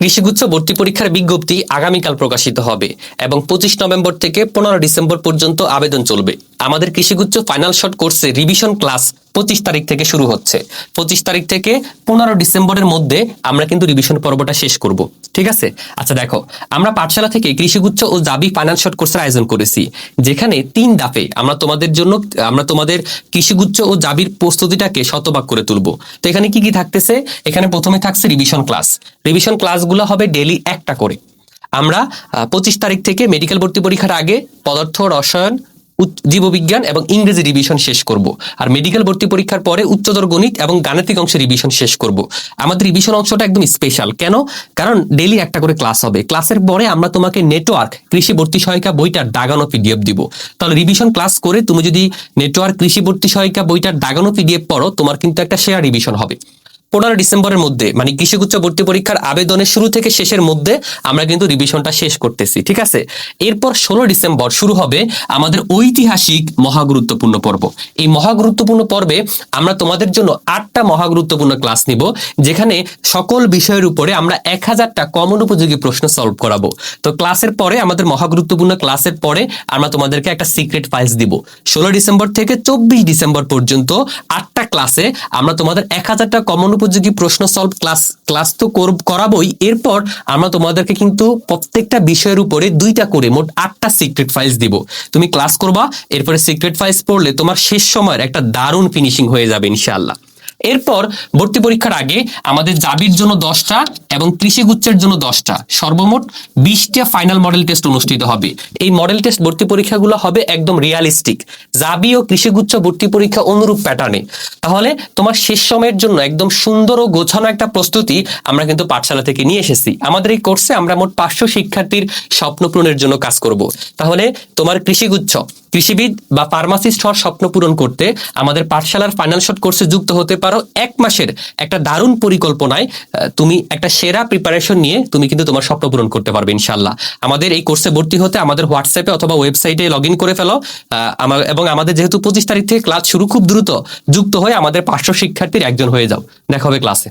কৃষিগুচ্ছ ভর্তি পরীক্ষার বিজ্ঞপ্তি আগামীকাল প্রকাশিত হবে এবং পঁচিশ নভেম্বর থেকে পনেরো ডিসেম্বর পর্যন্ত আবেদন চলবে। আমাদের কৃষিগুচ্ছ ফাইনাল শর্ট কোর্সে রিভিশন ক্লাস পঁচিশ তারিখ থেকে শুরু হচ্ছে। পঁচিশ তারিখ থেকে পনেরো ডিসেম্বরের মধ্যে আমরা কিন্তু রিভিশন পর্বটা শেষ করব। ঠিক আছে? আচ্ছা দেখো, আমরা পাঠশালা থেকে কৃষিগুচ্ছ ও জাবি ফাইনাল শর্ট কোর্সের আয়োজন করেছি। যেখানে তিন ধাপে আমরা তোমাদের জন্য, আমরা তোমাদের কৃষিগুচ্ছ ও জাবির প্রস্তুতিটাকে শতভাগ করে তুলবো। তো এখানে কি কি থাকতেছে? এখানে প্রথমে থাকছে রিভিশন ক্লাস রিভিশন ক্লাসগুলো হবে ডেলি একটা করে। আমরা পঁচিশ তারিখ থেকে মেডিকেল ভর্তি পরীক্ষার আগে পদার্থ, রসায়ন জীববিজ্ঞান এবং ইংরেজি রিভিশন শেষ করব। আর মেডিকেল ভর্তি পরীক্ষার পরে উচ্চতর গণিত এবং গাণিতিক অংশে রিভিশন শেষ করব। আমাদের রিভিশন অংশটা একদম স্পেশাল কেন? কারণ ডেলি একটা করে ক্লাস হবে। ক্লাসের পরে আমরা তোমাকে নেটওয়ার্ক কৃষি ভর্তি সহায়িকা বইটার দাগানো পিডিএফ দিব। তাহলে রিভিশন ক্লাস করে তুমি যদি নেটওয়ার্ক কৃষি ভর্তি সহায়িকা বইটার দাগানো পিডিএফ পড়ো, তোমার কিন্তু একটা শেয়ার রিভিশন হবে। পনেরো ডিসেম্বরের মধ্যে মানে কৃষিগুচ্ছ ভর্তি পরীক্ষার আবেদনের শুরু থেকে শেষের মধ্যে আমরা কিন্তু রিভিশনটা শেষ করতেছি, ঠিক আছে? এরপর ষোলো ডিসেম্বর শুরু হবে আমাদের ঐতিহাসিক মহাগুরুত্বপূর্ণ পর্ব। এই মহাগুরুত্বপূর্ণ পর্বে আমরা তোমাদের জন্য আটটা মহাগুরুত্বপূর্ণ ক্লাস নিব, যেখানে সকল বিষয়ের উপরে আমরা এক হাজারটা কমন উপযোগী প্রশ্ন সলভ করাবো। তো ক্লাসের পরে, আমাদের মহাগুরুত্বপূর্ণ ক্লাসের পরে আমরা তোমাদেরকে একটা সিক্রেট ফাইলস দিব। ষোলো ডিসেম্বর থেকে চব্বিশ ডিসেম্বর পর্যন্ত আটটা ক্লাসে আমরা তোমাদের এক হাজারটা কমন উপযোগী প্রশ্ন সলভ ক্লাস ক্লাস তো করব- করাবোই। এরপর আমরা তোমাদেরকে কিন্তু প্রত্যেকটা বিষয়ের উপরে দুইটা করে মোট আটটা সিক্রেট ফাইলস দিব। তুমি ক্লাস করবা, এরপরে সিক্রেট ফাইলস পড়লে তোমার শেষ সময়ের একটা দারুণ ফিনিশিং হয়ে যাবে, ইনশাআল্লাহ। এরপর ভর্তি পরীক্ষার আগে আমাদের জাবির জন্য দশটা এবং কৃষিগুচ্ছের জন্য দশটা। সর্বমোট বিশটা ফাইনাল মডেল টেস্ট অনুষ্ঠিত হবে। এই মডেল টেস্ট ভর্তি পরীক্ষাগুলো হবে একদম রিয়ালিস্টিক জাবি ও কৃষিগুচ্ছ ভর্তি পরীক্ষা অনুরূপ প্যাটার্নে তাহলে তোমার শেষ সময়ের জন্য একদম সুন্দর ও গোছানো একটা প্রস্তুতি আমরা কিন্তু পাঠশালা থেকে নিয়ে এসেছি। আমাদের এই কোর্সে আমরা মোট পাঁচশো শিক্ষার্থীর স্বপ্ন পূরণের জন্য কাজ করব। তাহলে তোমার কৃষিগুচ্ছ কৃষিবিদ বা ফার্মাসিস্ট হওয়ার স্বপ্ন পূরণ করতে আমাদের পাঠশালার ফাইনাল শট কোর্সে যুক্ত হতে পারো এক মাসের একটা দারুণ পরিকল্পনায় তুমি একটা সেরা প্রিপারেশন নিয়ে তুমি কিন্তু তোমার স্বপ্ন পূরণ করতে পারবে ইনশাল্লাহ আমাদের এই কোর্সে ভর্তি হতে আমাদের হোয়াটসঅ্যাপে অথবা ওয়েবসাইটে লগ করে ফেলো এবং আমাদের যেহেতু পঁচিশ তারিখ থেকে ক্লাস শুরু খুব দ্রুত, যুক্ত হয়ে আমাদের পাঁচশো শিক্ষার্থীর একজন হয়ে যাও। দেখা হবে ক্লাসে